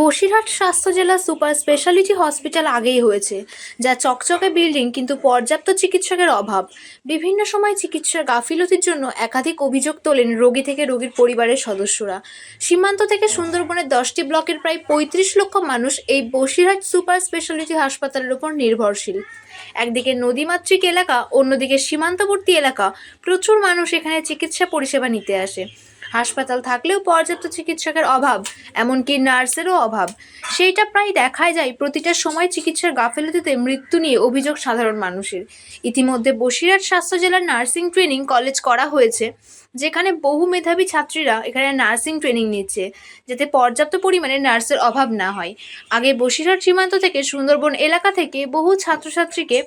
বসিরহাট স্বাস্থ্য জেলা super speciality hospital আগেই হয়েছে, যা চকচকে বিল্ডিং কিন্তু পর্যাপ্ত চিকিৎসকের অভাব। বিভিন্ন সময় চিকিৎসার গাফিলতির জন্য একাধিক অভিযোগ তোলেন রোগী থেকে রোগীর পরিবারের সদস্যরা। সীমান্ত থেকে সুন্দরবনের দশটি ব্লকের প্রায় পঁয়ত্রিশ লক্ষ মানুষ এই বসিরহাট সুপার স্পেশালিটি হাসপাতালের উপর নির্ভরশীল। একদিকে নদীমাতৃক এলাকা, অন্যদিকে সীমান্তবর্তী এলাকা। প্রচুর মানুষ এখানে চিকিৎসা পরিষেবা নিতে আসে। হাসপাতাল থাকলেও পর্যাপ্ত চিকিৎসকের অভাব, এমনকি নার্সেরও অভাব। সেইটা প্রায় দেখাই যায় প্রতিটা সময় চিকিৎসার গাফিলতিতে মৃত্যু নিয়ে অভিযোগ সাধারণ মানুষের। ইতিমধ্যে বসিরহাট স্বাস্থ্য জেলার নার্সিং ট্রেনিং কলেজ করা হয়েছে, যেখানে বহু মেধাবী ছাত্রীরা এখানে নার্সিং ট্রেনিং নিচ্ছে, যাতে পর্যাপ্ত পরিমাণে নার্সের অভাব না হয়। আগে বসিরহাট সীমান্ত থেকে সুন্দরবন এলাকা থেকে বহু ছাত্রছাত্রীকে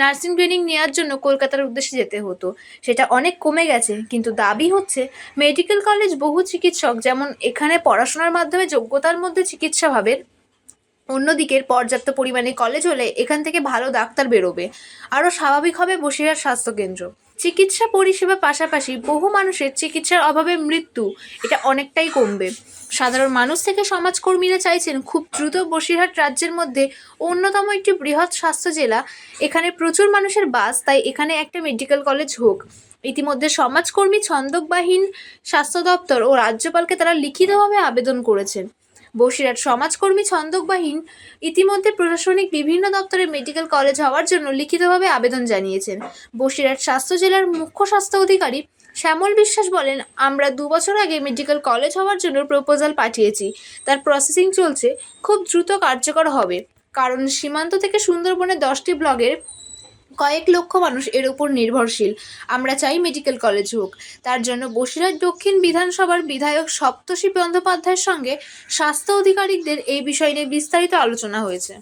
নার্সিং ট্রেনিং নেওয়ার জন্য কলকাতার উদ্দেশ্যে যেতে হতো। সেটা অনেক কমে গেছে, কিন্তু দাবি হচ্ছে মেডিকেল কলেজ বহু চিকিৎসক যেমন এখানে পড়াশোনার মাধ্যমে যোগ্যতার মধ্যে চিকিৎসা ভাবের, অন্যদিকের পর্যাপ্ত পরিমাণে কলেজ হলে এখান থেকে ভালো ডাক্তার বেরোবে। আরও স্বাভাবিক হবে বসিরহাট স্বাস্থ্যকেন্দ্র চিকিৎসা পরিষেবা পাশাপাশি বহু মানুষের চিকিৎসার অভাবে মৃত্যু, এটা অনেকটাই কমবে। সাধারণ মানুষ থেকে সমাজকর্মীরা চাইছেন খুব দ্রুত বসিরহাট রাজ্যের মধ্যে অন্যতম একটি বৃহৎ স্বাস্থ্য জেলা। এখানে প্রচুর মানুষের বাস, তাই এখানে একটা মেডিকেল কলেজ হোক। ইতিমধ্যে সমাজকর্মী ছন্দকবাহীন স্বাস্থ্য দপ্তর ও রাজ্যপালকে তারা লিখিতভাবে আবেদন করেছেন। বসিরহাট সমাজকর্মী ছন্দকবাহীন ইতিমধ্যে প্রশাসনিক বিভিন্ন দপ্তরে মেডিকেল কলেজ হওয়ার জন্য লিখিতভাবে আবেদন জানিয়েছেন। বসিরহাট স্বাস্থ্য জেলার মুখ্য স্বাস্থ্য অধিকারী শ্যামল বিশ্বাস বলেন, আমরা দু বছর আগে মেডিকেল কলেজ হওয়ার জন্য প্রপোজাল পাঠিয়েছি। তার প্রসেসিং চলছে। খুব দ্রুত কার্যকর হবে। কারণ সীমান্ত থেকে সুন্দরবনের দশটি ব্লগের কয়েক লক্ষ মানুষ এর উপর নির্ভরশীল। আমরা চাই মেডিকেল কলেজ হোক। তার জন্য বসিরহাট দক্ষিণ বিধানসভার বিধায়ক সপ্তশী বন্দ্যোপাধ্যায়ের সঙ্গে স্বাস্থ্য আধিকারিকদের এই বিষয় নিয়ে বিস্তারিত আলোচনা হয়েছে।